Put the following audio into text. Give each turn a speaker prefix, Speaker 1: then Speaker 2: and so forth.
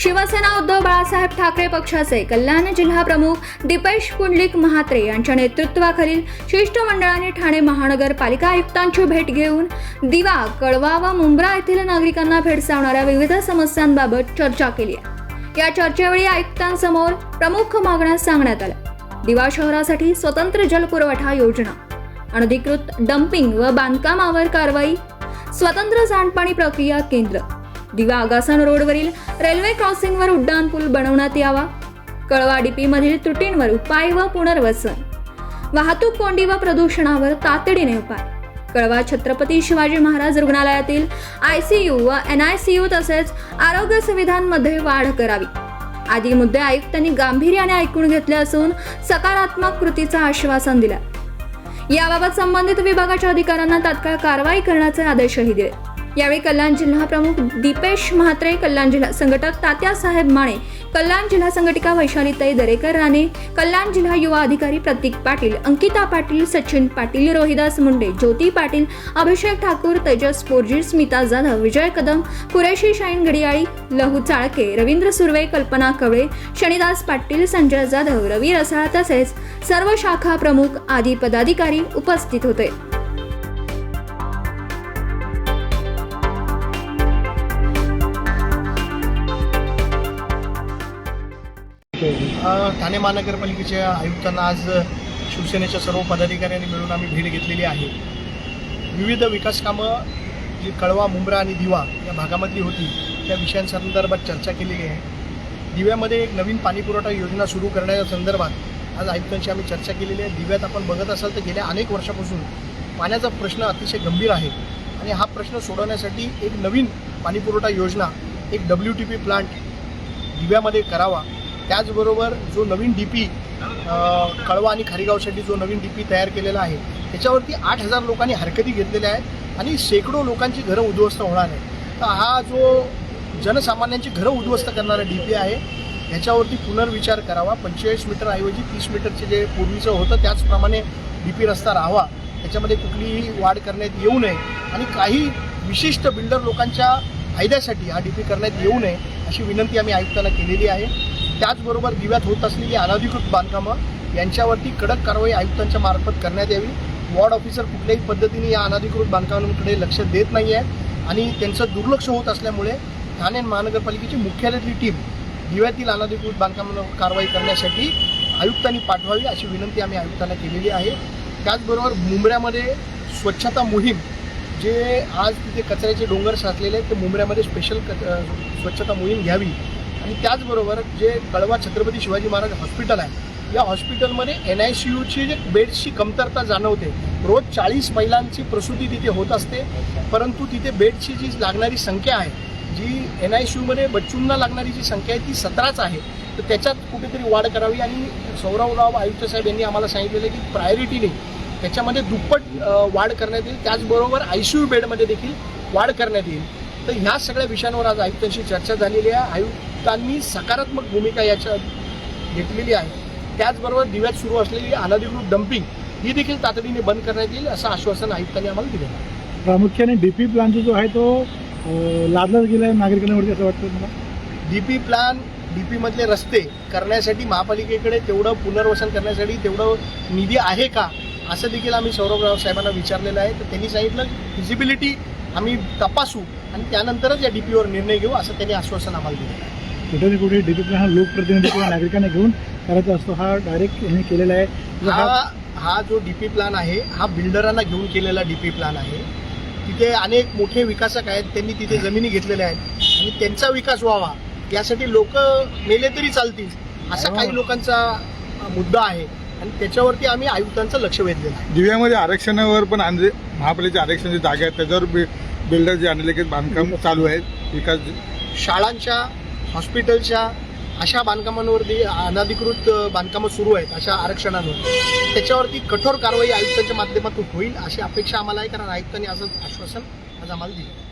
Speaker 1: शिवसेना उद्धव बाळासाहेब ठाकरे पक्षाचे कल्याण जिल्हा प्रमुख दीपेश पुंडलिक म्हात्रे यांच्या नेतृत्वाखालील शिष्टमंडळाने ठाणे महानगरपालिका आयुक्तांची भेट घेऊन दिवा कळवा व मुंब्रा येथील नागरिकांना भेडसावणाऱ्या विविध समस्यांबाबत चर्चा केली आहे. या चर्चेवेळी आयुक्तांसमोर प्रमुख मागण्या सांगण्यात आल्या. दिवा शहरासाठी स्वतंत्र जलपुरवठा योजना अनधिकृत डम्पिंग व बांधकामावर कारवाई स्वतंत्र सांडपाणी प्रक्रिया केंद्र दिवा आगासन रोडवरील रेल्वे क्रॉसिंगवर उड्डाण पूल बनवण्यात यावा. कळवा डीपीमधील त्रुटींवर उपाय व पुनर्वसन. वाहतूक कोंडी व प्रदूषणावर तातडीने उपाय. कळवा छत्रपती शिवाजी महाराज रुग्णालयातील आयसीयू व एनआयसीयू तसेच आरोग्य सुविधांमध्ये वाढ करावी. आदी मुद्दे आयुक्तांनी गांभीर्याने ऐकून घेतले असून सकारात्मक कृतीचं आश्वासन दिलं. याबाबत संबंधित विभागाच्या अधिकाऱ्यांना तात्काळ कारवाई करण्याचे आदेशही दिले. यावेळी कल्याण जिल्हा प्रमुख दीपेश म्हात्रे कल्याण जिल्हा संघटक तात्यासाहेब माने कल्याण जिल्हा संघटिका वैशालीताई दरेकर राणे कल्याण जिल्हा युवा अधिकारी प्रतीक पाटील अंकिता पाटील सचिन पाटील रोहिदास मुंडे ज्योती पाटील अभिषेक ठाकूर तेजस पोरजी स्मिता जाधव विजय कदम कुरेशी शाईन घडियाळी लहू चाळके रवींद्र सुर्वे कल्पना कवळे शनिदास पाटील संजय जाधव रवी रसाळ तसेच सर्व शाखा प्रमुख आदी पदाधिकारी उपस्थित होते.
Speaker 2: ठाणे महानगरपालिकेच्या आयुक्तांना आज शिवसेनेच्या सर्व पदाधिकाऱ्यांनी मिळून आम्ही भेट घेतलेली आहे. विविध विकास कामं जी कळवा मुंब्रा आणि दिवा या भागामधली होती त्या विषयांसंदर्भात चर्चा केलेली आहे दिव्यामध्ये एक नवीन पाणीपुरवठा योजना सुरू करण्याच्या संदर्भात आज आयुक्तांशी आम्ही चर्चा केलेली आहे. दिव्यात आपण बघत असाल तर गेल्या अनेक वर्षापासून पाण्याचा प्रश्न अतिशय गंभीर आहे आणि हा प्रश्न सोडवण्यासाठी एक नवीन पाणीपुरवठा योजना एक डब्ल्यू टी पी प्लांट दिव्यामध्ये करावा. त्याचबरोबर जो नवीन डी पी कळवा आणि खारीगावसाठी जो नवीन डी पी तयार केलेला आहे त्याच्यावरती आठ हजार लोकांनी हरकती घेतलेल्या आहेत आणि शेकडो लोकांची घरं उद्ध्वस्त होणार आहे तर हा जो जनसामान्यांची घरं उद्ध्वस्त करणारा डी पी आहे ह्याच्यावरती पुनर्विचार करावा. पंचेचाळीस मीटर ऐवजी तीस मीटरचे जे पूर्वीचं होतं त्याचप्रमाणे डी पी रस्ता राहावा. त्याच्यामध्ये कुठलीही वाढ करण्यात येऊ नये आणि काही विशिष्ट बिल्डर लोकांच्या फायद्यासाठी हा डी पी करण्यात येऊ नये अशी विनंती आम्ही आयुक्तांना केलेली आहे. त्याचबरोबर दिव्यात होत असलेली अनधिकृत बांधकामं यांच्यावरती कडक कारवाई आयुक्तांच्या मार्फत करण्यात यावी. वॉर्ड ऑफिसर कुठल्याही पद्धतीने या अनधिकृत बांधकामांकडे लक्ष देत नाही आहे आणि त्यांचं दुर्लक्ष होत असल्यामुळे ठाणे महानगरपालिकेची मुख्यालयातली टीम दिव्यातील अनधिकृत बांधकामांवर कारवाई करण्यासाठी आयुक्तांनी पाठवावी अशी विनंती आम्ही आयुक्तांना केलेली आहे. त्याचबरोबर मुंबऱ्यामध्ये स्वच्छता मोहीम जे आज तिथे कचऱ्याचे डोंगर साचलेले आहेत ते मुंबऱ्यामध्ये स्पेशल कच स्वच्छता मोहीम घ्यावी. आणि त्याचबरोबर जे कळवा छत्रपती शिवाजी महाराज हॉस्पिटल आहे या हॉस्पिटलमध्ये एन आय सी यूची जे बेड्सची कमतरता जाणवते रोज चाळीस महिलांची प्रसूती तिथे होत असते परंतु तिथे बेडची जी लागणारी संख्या आहे जी एन आय सी यूमध्ये बच्चूंना लागणारी जी संख्या आहे ती सतराच आहे. तर त्याच्यात कुठेतरी वाढ करावी आणि सौरवराव आयुक्त साहेब यांनी आम्हाला सांगितलेलं आहे की प्रायोरिटीने त्याच्यामध्ये दुप्पट वाढ करण्यात येईल. त्याचबरोबर आय सी यू बेडमध्ये देखील वाढ करण्यात येईल. तर ह्या सगळ्या विषयांवर आज आयुक्तांशी चर्चा झालेली आहे. आयुक्तांनी सकारात्मक भूमिका याच्यात घेतलेली आहे. त्याचबरोबर दिव्यात सुरू असलेली अनधिकृत डम्पिंग ही देखील तातडीने बंद करण्यात येईल असं आश्वासन आयुक्तांनी आम्हाला दिलेलं आहे.
Speaker 3: प्रामुख्याने डीपी प्लांट जो आहे तो लादलाच गेला आहे नागरिकांवरती असं वाटतं मला
Speaker 2: डी पी प्लॅन डी पीमधले रस्ते करण्यासाठी महापालिकेकडे तेवढं पुनर्वसन करण्यासाठी तेवढं निधी आहे का असं देखील आम्ही सौरभराव साहेबांना विचारलेलं आहे. तर त्यांनी सांगितलं फिजिबिलिटी आम्ही तपासू आणि त्यानंतरच या डी पीवर निर्णय घेऊ असं त्यांनी आश्वासन आम्हाला दिलं
Speaker 3: कुठे कुठे डीपी प्लांट हा लोकप्रतिनिधी किंवा नागरिकांना घेऊन करायचा असतो. हा डायरेक्ट यांनी केलेला आहे. हा
Speaker 2: हा जो डी पी प्लॅन आहे हा बिल्डरांना घेऊन केलेला डी पी प्लॅन आहे. तिथे अनेक मोठे विकासक आहेत त्यांनी तिथे जमिनी घेतलेल्या आहेत. आणि त्यांचा विकास व्हावा यासाठी लोक मेले तरी चालतील असा काही लोकांचा मुद्दा आहे. आणि त्याच्यावरती आम्ही आयुक्तांचं लक्ष वेधलेलं आहे.
Speaker 4: दिव्यामध्ये आरक्षणावर पण आणले महापालिकेचे आरक्षण जे जागा आहेत त्याच्यावर बिल्डर जे आणले की बांधकाम चालू आहेत विकास
Speaker 2: शाळांच्या हॉस्पिटलच्या अशा बांधकामांवरती अनधिकृत बांधकामं सुरू आहेत अशा आरक्षणांवर. त्याच्यावरती कठोर कारवाई आयुक्तांच्या माध्यमातून होईल अशी अपेक्षा आम्हाला आहे कारण आयुक्तांनी असं आश्वासन आज आम्हाला दिलं.